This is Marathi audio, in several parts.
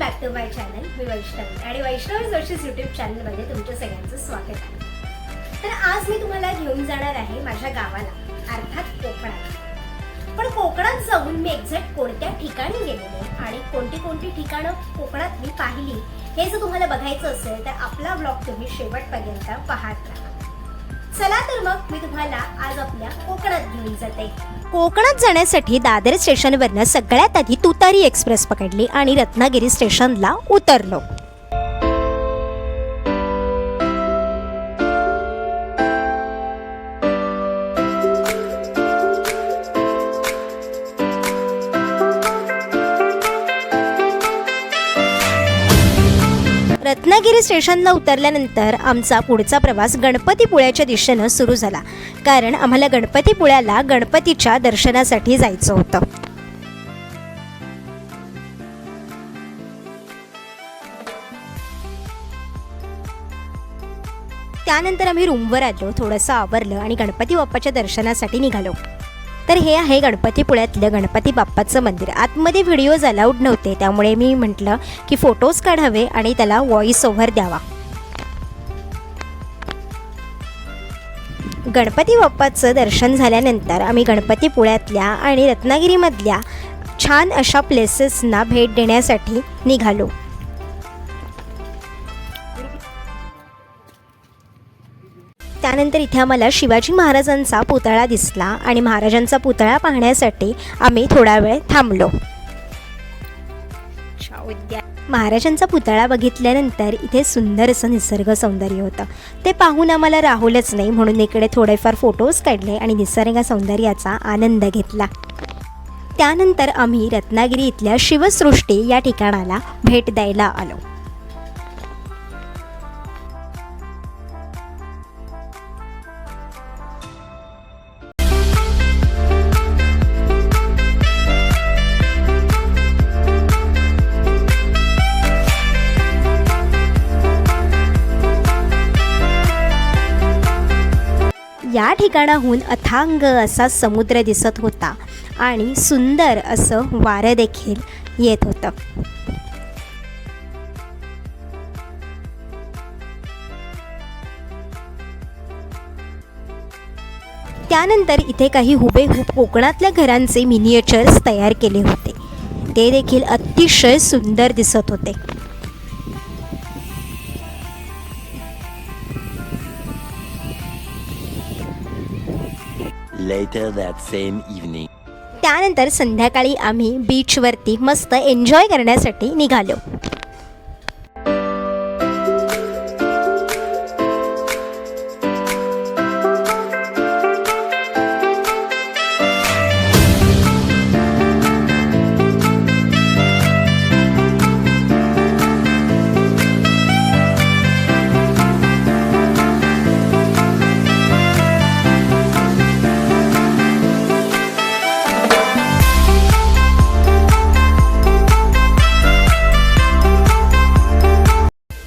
बॅक टू माय चॅनल मी वैष्णवी. आणि वैष्णवी जोशीस युट्यूब चॅनलमध्ये तुमच्या सगळ्यांचं स्वागत आहे. तर आज मी तुम्हाला घेऊन जाणार आहे माझ्या गावाला अर्थात कोकणात पण कोकणात जाऊन मी एक्झॅक्ट कोणत्या ठिकाणी गेलेले आणि कोणती कोणती ठिकाणं कोकणात मी पाहिली हे जर तुम्हाला बघायचं असेल तर आपला ब्लॉग तुम्ही शेवटपर्यंत पाहत राहा. चला तर मग मी तुम्हाला आज आपल्या कोकणात घेऊन जाते. कोकणात जाण्यासाठी दादर स्टेशनवरनं सगळ्यात आधी तुतारी एक्सप्रेस पकडली आणि रत्नागिरी स्टेशनला उतरलो. रत्नागिरी स्टेशनला उतरल्यानंतर आमचा पुढचा प्रवास गणपतीपुळ्याच्या दिशेनं सुरू झाला. कारण आम्हाला गणपतीपुळ्याला गणपतीच्या दर्शनासाठी जायचं होतं. त्यानंतर आम्ही रूमवर आलो थोडंसं आवरलं आणि गणपती बाप्पाच्या दर्शनासाठी निघालो. तर हे आहे गणपतीपुळ्यातलं गणपती बाप्पाचं मंदिर. आतमध्ये व्हिडिओज अलाउड नव्हते. त्यामुळे मी म्हटलं की फोटोज काढावे आणि त्याला व्हॉइस ओव्हर द्यावा. गणपती बाप्पाचं दर्शन झाल्यानंतर आम्ही गणपतीपुळ्यातल्या आणि रत्नागिरीमधल्या छान अशा प्लेसेसना भेट देण्यासाठी निघालो. त्यानंतर इथे आम्हाला शिवाजी महाराजांचा पुतळा दिसला आणि महाराजांचा पुतळा पाहण्यासाठी आम्ही थोडा वेळ थांबलो. महाराजांचा पुतळा बघितल्यानंतर इथे सुंदर असं निसर्ग सौंदर्य होतं. ते पाहून आम्हाला राहुलच नाही म्हणून इकडे थोडेफार फोटोज काढले आणि निसर्ग सौंदर्याचा आनंद घेतला. त्यानंतर आम्ही रत्नागिरी इथल्या शिवसृष्टी या ठिकाणाला भेट द्यायला आलो. या ठिकाणाहून अथांग असा समुद्र दिसत होता आणि सुंदर असं वारं देखील येत होतं. त्यानंतर इथे काही हुबेहूब कोकणातल्या घरांचे मिनिएचर्स तयार केले होते. ते देखील अतिशय सुंदर दिसत होते. Later that same evening. त्यानंतर संध्याकाळी आम्ही बीचवरती मस्त एन्जॉय करण्यासाठी निघालो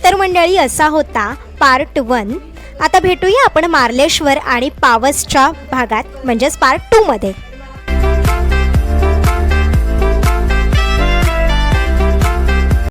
तर मंडळी असा होता पार्ट वन आता भेटूया आपण मार्लेश्वर आणि पावसच्या भागात म्हणजेच पार्ट टूमध्ये